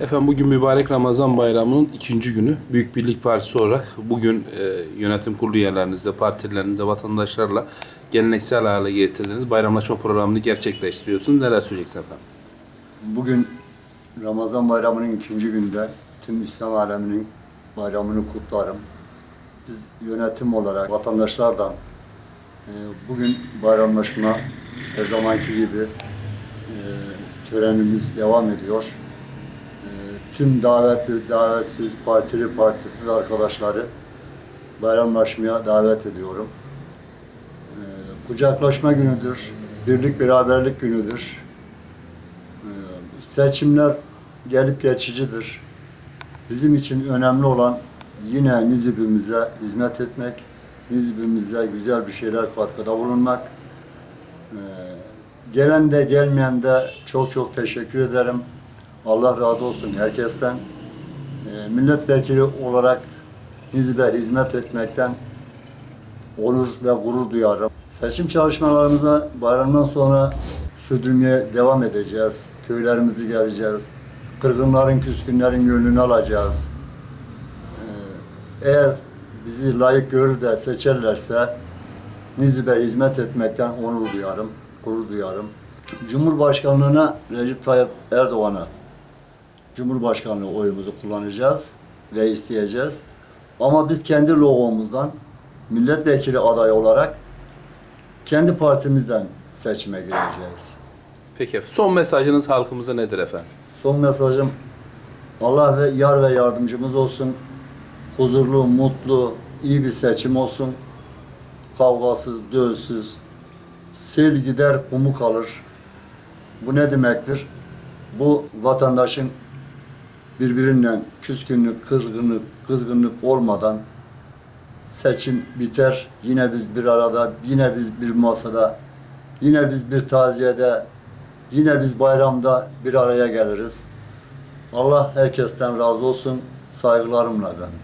Efendim bugün mübarek Ramazan bayramının ikinci günü. Büyük Birlik Partisi olarak bugün e, yönetim kurulu yerlerinizde, partilerinizde, vatandaşlarla geleneksel hale getirdiğiniz bayramlaşma programını gerçekleştiriyorsunuz. Neler söyleyeceksin efendim? Bugün Ramazan bayramının ikinci günde tüm İslam aleminin bayramını kutlarım. Biz yönetim olarak vatandaşlardan e, bugün bayramlaşma her zamanki gibi e, törenimiz devam ediyor. Tüm davetli, davetsiz, partili, partisiz arkadaşları bayramlaşmaya davet ediyorum. E, kucaklaşma günüdür, birlik beraberlik günüdür. Ee, Seçimler gelip geçicidir. Bizim için önemli olan yine Nizip'imize hizmet etmek, Nizip'imize güzel bir şeyler katkıda bulunmak. Ee, Gelen de gelmeyen de çok çok teşekkür ederim. Allah razı olsun herkesten. Ee, Milletvekili olarak Nizip'e hizmet etmekten onur ve gurur duyarım. Seçim çalışmalarımıza bayramdan sonra sürdürmeye devam edeceğiz. Köylerimizi gezeceğiz. Kırgınların, küskünlerin gönlünü alacağız. Ee, Eğer bizi layık görür de seçerlerse Nizip'e hizmet etmekten onur duyarım, gurur duyarım. Cumhurbaşkanlığına Recep Tayyip Erdoğan'a Cumhurbaşkanlığı oyumuzu kullanacağız ve isteyeceğiz. Ama biz kendi logomuzdan milletvekili adayı olarak kendi partimizden seçime gireceğiz. Peki son mesajınız halkımıza nedir efendim? Son mesajım Allah ve yar ve yardımcımız olsun. Huzurlu, mutlu, iyi bir seçim olsun. Kavgasız, dövsüz. Sel gider, kumu kalır. Bu ne demektir? Bu vatandaşın birbirinden küskünlük, kızgınlık, kızgınlık olmadan seçim biter. Yine biz bir arada, yine biz bir masada, yine biz bir taziyede, yine biz bayramda bir araya geliriz. Allah herkesten razı olsun. Saygılarımla efendim.